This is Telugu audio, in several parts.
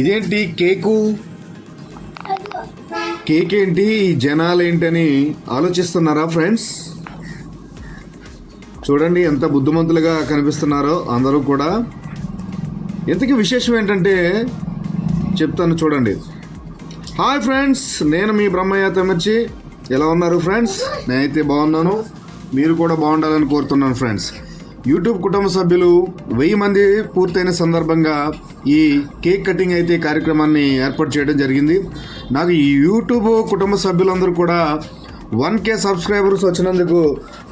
ఇదేంటి కేకు? కేక్ ఏంటి ఈ జనాలు ఏంటని ఆలోచిస్తున్నారా ఫ్రెండ్స్? చూడండి ఎంత బుద్ధిమంతులుగా కనిపిస్తున్నారో అందరూ కూడా. ఇంతకీ విశేషం ఏంటంటే చెప్తాను చూడండి. హాయ్ ఫ్రెండ్స్ నేను మీ బ్రహ్మయ్య తమిర్చి. ఎలా ఉన్నారు ఫ్రెండ్స్? నేనైతే బాగున్నాను. మీరు కూడా బాగుండాలని కోరుతున్నాను ఫ్రెండ్స్ యూట్యూబ్ కుటుంబ సభ్యులు వెయ్యి మంది పూర్తయిన సందర్భంగా ఈ కేక్ కటింగ్ అయితే కార్యక్రమాన్ని ఏర్పాటు చేయడం జరిగింది. నాకు ఈ యూట్యూబ్ కుటుంబ సభ్యులందరూ కూడా వన్ కే సబ్స్క్రైబర్స్ వచ్చినందుకు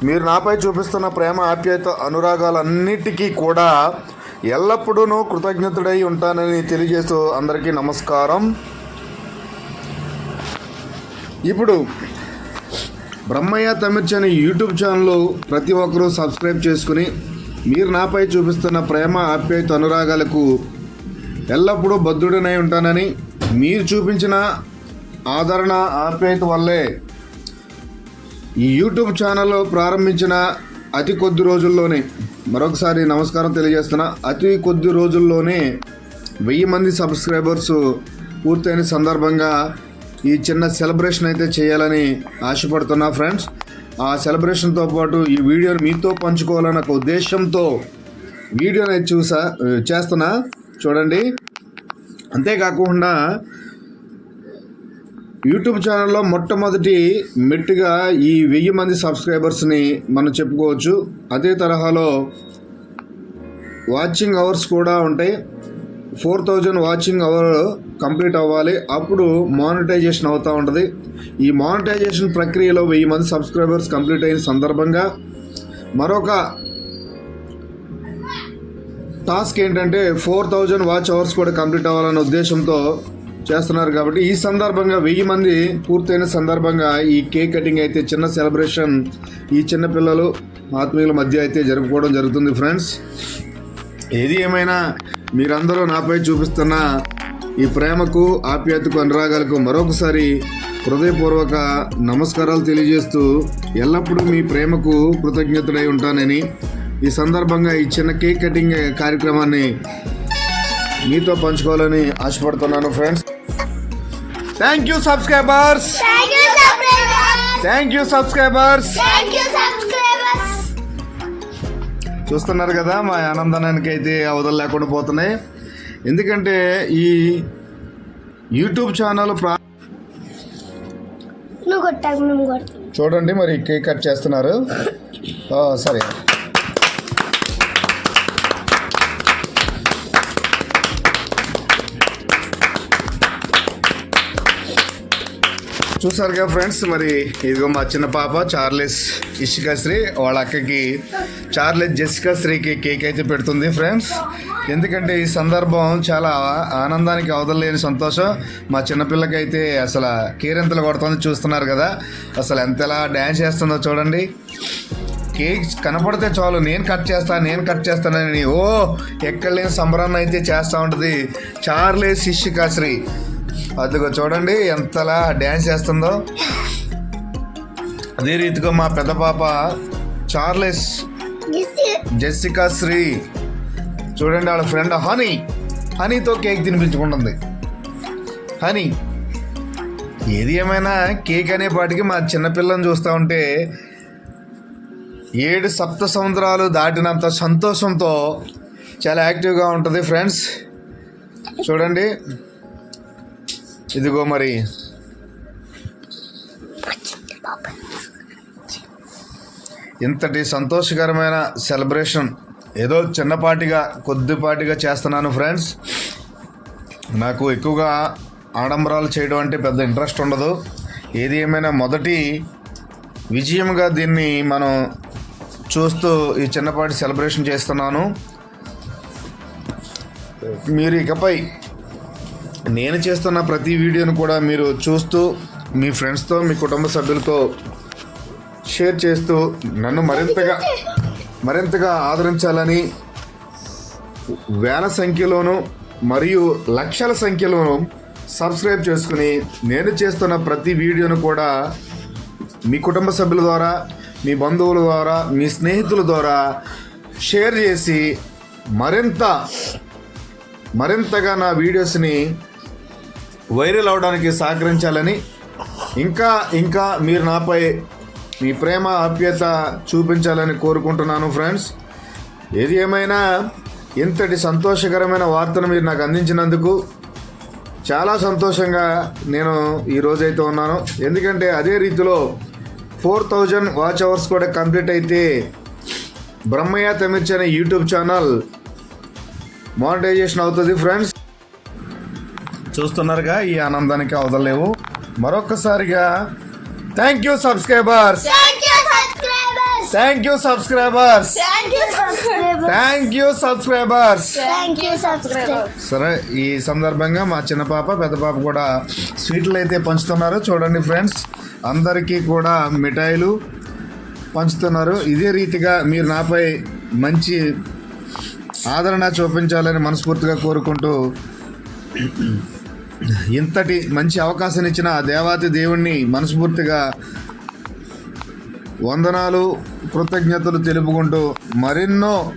మీరు నాపై చూపిస్తున్న ప్రేమ ఆప్యాయత అనురాగాలన్నిటికీ కూడా ఎల్లప్పుడూ కృతజ్ఞతుడై ఉంటానని తెలియజేస్తూ అందరికీ నమస్కారం. ఇప్పుడు బ్రహ్మయ్య తమిర్చి అనే యూట్యూబ్ ఛానల్ ప్రతి ఒక్కరూ సబ్స్క్రైబ్ చేసుకుని మీరు నాపై చూపిస్తున్న ప్రేమ ఆప్యాయత అనురాగాలకు ఎల్లప్పుడూ బద్ధుడనై ఉంటానని మీరు చూపించిన ఆదరణ ఆప్యాయత వల్లే ఈ యూట్యూబ్ ఛానల్ ప్రారంభించిన అతి కొద్ది రోజుల్లోనే. మరొకసారి నమస్కారం తెలియజేస్తున్నా. అతి కొద్ది రోజుల్లోనే వెయ్యి మంది సబ్స్క్రైబర్స్ పూర్తయిన సందర్భంగా ఈ చిన్న సెలబ్రేషన్ అయితే చేయాలని ఆశపడుతున్నా ఫ్రెండ్స్ ఆ సెలబ్రేషన్తో పాటు ఈ వీడియోని మీతో పంచుకోవాలన్న ఒక ఉద్దేశంతో వీడియోని చూసా చేస్తున్నా. చూడండి. అంతేకాకుండా యూట్యూబ్ ఛానల్లో మొట్టమొదటి మెట్టుగా ఈ వెయ్యి మంది సబ్స్క్రైబర్స్ని మనం చెప్పుకోవచ్చు. అదే తరహాలో వాచింగ్ అవర్స్ కూడా ఉంటాయి. Four thousand watching hour complete అవ్వాలి. అప్పుడు మానిటైజేషన్ అవుతూ ఉంటుంది. ఈ మానిటైజేషన్ ప్రక్రియలో వెయ్యి మంది సబ్స్క్రైబర్స్ కంప్లీట్ అయిన సందర్భంగా మరొక టాస్క్ ఏంటంటే ఫోర్ థౌజండ్ వాచ్ అవర్స్ కూడా కంప్లీట్ అవ్వాలనే ఉద్దేశంతో చేస్తున్నారు కాబట్టి ఈ సందర్భంగా వెయ్యి మంది పూర్తయిన సందర్భంగా ఈ కేక్ కటింగ్ అయితే చిన్న సెలబ్రేషన్ ఈ చిన్న పిల్లలు ఆత్మీయుల మధ్య అయితే జరుపుకోవడం జరుగుతుంది ఫ్రెండ్స్. ఏది ఏమైనా మీరందరూ నాపై చూపిస్తున్న ఈ ప్రేమకు ఆప్యాయతకు అనురాగాలకు మరొకసారి హృదయపూర్వక నమస్కారాలు తెలియజేస్తూ ఎల్లప్పుడూ మీ ప్రేమకు కృతజ్ఞతుడై ఉంటానని ఈ సందర్భంగా ఈ చిన్న కేక్ కటింగ్ కార్యక్రమాన్ని మీతో పంచుకోవాలని ఆశపడుతున్నాను friends thank you subscribers. Thank you subscribers. చూస్తున్నారు కదా మా ఆనందానికి అయితే అవధులు లేకుండా పోతున్నాయి. ఎందుకంటే ఈ యూట్యూబ్ ఛానల్ ప్రా చూడండి మరి కేక్ కట్ చేస్తున్నారు. సరే. చూసారుగా ఫ్రెండ్స్ మరి ఇదిగో మా చిన్న పాప చార్లెస్ ఇషికాశ్రీ వాళ్ళ అక్కకి చార్లెస్ జెసికా శ్రీకి కేక్ అయితే పెడుతుంది ఫ్రెండ్స్. ఎందుకంటే ఈ సందర్భం చాలా ఆనందానికి అవదలేని సంతోషం. మా చిన్నపిల్లకైతే అసలు కేరింతలు కొడుతుంది చూస్తున్నారు కదా. అసలు ఎంత ఎలా డ్యాన్స్ చేస్తుందో చూడండి. కేక్ కనపడితే చాలు నేను కట్ చేస్తాను నేను కట్ చేస్తానని ఓ ఎక్కడ లేని సంబరాన్ని అయితే చేస్తూ ఉంటుంది. చార్లెస్ శిష్యకాశ్రీ అదిగో చూడండి ఎంతలా డ్యాన్స్ చేస్తుందో. అదే రీతిగా మా పెద్ద పాప చార్లెస్ జెస్సికా శ్రీ. చూడండి వాళ్ళ ఫ్రెండ్ హనీ. హనీతో కేక్ తినిపించుకుంటుంది. హనీ ఏది ఏమైనా కేక్ అనే పాటికి మా చిన్నపిల్లని చూస్తూ ఉంటే ఏడు సప్త సంవత్సరాలు దాటినంత సంతోషంతో చాలా యాక్టివ్గా ఉంటుంది ఫ్రెండ్స్. చూడండి. ఇదిగో మరి. ఇంతటి సంతోషకరమైన సెలబ్రేషన్ ఏదో చిన్నపాటిగా కొద్దిపాటిగా చేస్తున్నాను ఫ్రెండ్స్. నాకు ఎక్కువగా ఆడంబరాలు చేయడం అంటే పెద్ద ఇంట్రెస్ట్ ఉండదు. ఏది ఏమైనా మొదటి విజయంగా దీన్ని మనం చూస్తూ ఈ చిన్నపాటి సెలబ్రేషన్ చేస్తున్నాను. మీరు ఇకపై నేను చేస్తున్న ప్రతి వీడియోను కూడా మీరు చూస్తూ మీ ఫ్రెండ్స్తో మీ కుటుంబ సభ్యులతో షేర్ చేస్తూ నన్ను మరింతగా మరింతగా ఆదరించాలని వేల సంఖ్యలోను మరియు లక్షల సంఖ్యలోను సబ్స్క్రైబ్ చేసుకుని నేను చేస్తున్న ప్రతి వీడియోను కూడా మీ కుటుంబ సభ్యుల ద్వారా మీ బంధువుల ద్వారా మీ స్నేహితుల ద్వారా షేర్ చేసి మరింత మరింతగా నా వీడియోస్ని వైరల్ అవడానికి సహకరించాలని ఇంకా ఇంకా మీరు నాపై మీ ప్రేమ ఆప్యత చూపించాలని కోరుకుంటున్నాను ఫ్రెండ్స్. ఏది ఏమైనా ఇంతటి సంతోషకరమైన వార్తను మీరు నాకు అందించినందుకు చాలా సంతోషంగా నేను ఈరోజైతే ఉన్నాను. ఎందుకంటే అదే రీతిలో ఫోర్ థౌజండ్ వాచ్ అవర్స్ కూడా కంప్లీట్ అయితే బ్రహ్మయ్య తమిర్చి అనే యూట్యూబ్ ఛానల్ మానిటైజేషన్ అవుతుంది ఫ్రెండ్స్. చూస్తున్నారుగా ఈ ఆనందానికి అవదలేవు మరొకసారిగా thank you subscribers thank you subscribers thank you subscribers thank you subscribers thank you subscribers thank you subscribers సరే ఈ సందర్భంగా మా చిన్న పాప పెద్ద పాప కూడా స్వీట్లు అయితే పంచుతున్నారు. చూడండి ఫ్రెండ్స్ అందరికీ కూడా మిఠాయిలు పంచుతున్నారు. ఇదే రీతిగా మీరు నాపై మంచి ఆదరణ చూపించాలని మనస్ఫూర్తిగా కోరుకుంటూ ఇంతటి మంచి అవకాశం ఇచ్చిన ఆ దేవాతి దేవుణ్ణి మనస్ఫూర్తిగా వందనాలు కృతజ్ఞతలు తెలుపుకుంటూ మరెన్నో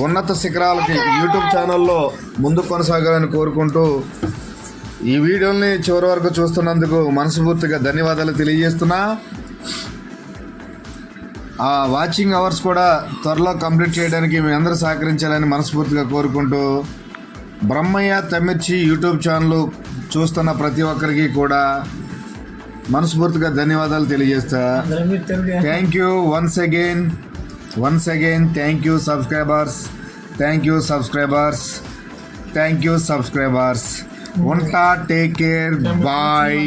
ఉన్నత శిఖరాలకి యూట్యూబ్ ఛానల్లో ముందు కొనసాగాలని కోరుకుంటూ ఈ వీడియోని చివరి వరకు చూస్తున్నందుకు మనస్ఫూర్తిగా ధన్యవాదాలు తెలియజేస్తున్నా. ఆ వాచింగ్ అవర్స్ కూడా త్వరలో కంప్లీట్ చేయడానికి మీ అందరూ సహకరించాలని మనస్ఫూర్తిగా కోరుకుంటూ బ్రహ్మయ్య తమిర్చి యూట్యూబ్ ఛానల్ చూస్తున్న ప్రతి ఒక్కరికి కూడా మనస్ఫూర్తిగా ధన్యవాదాలు తెలియజేస్తా. Thank you once again once again thank you subscribers thank you subscribers thank you subscribers ఉంటా టేక్ కేర్ బాయ్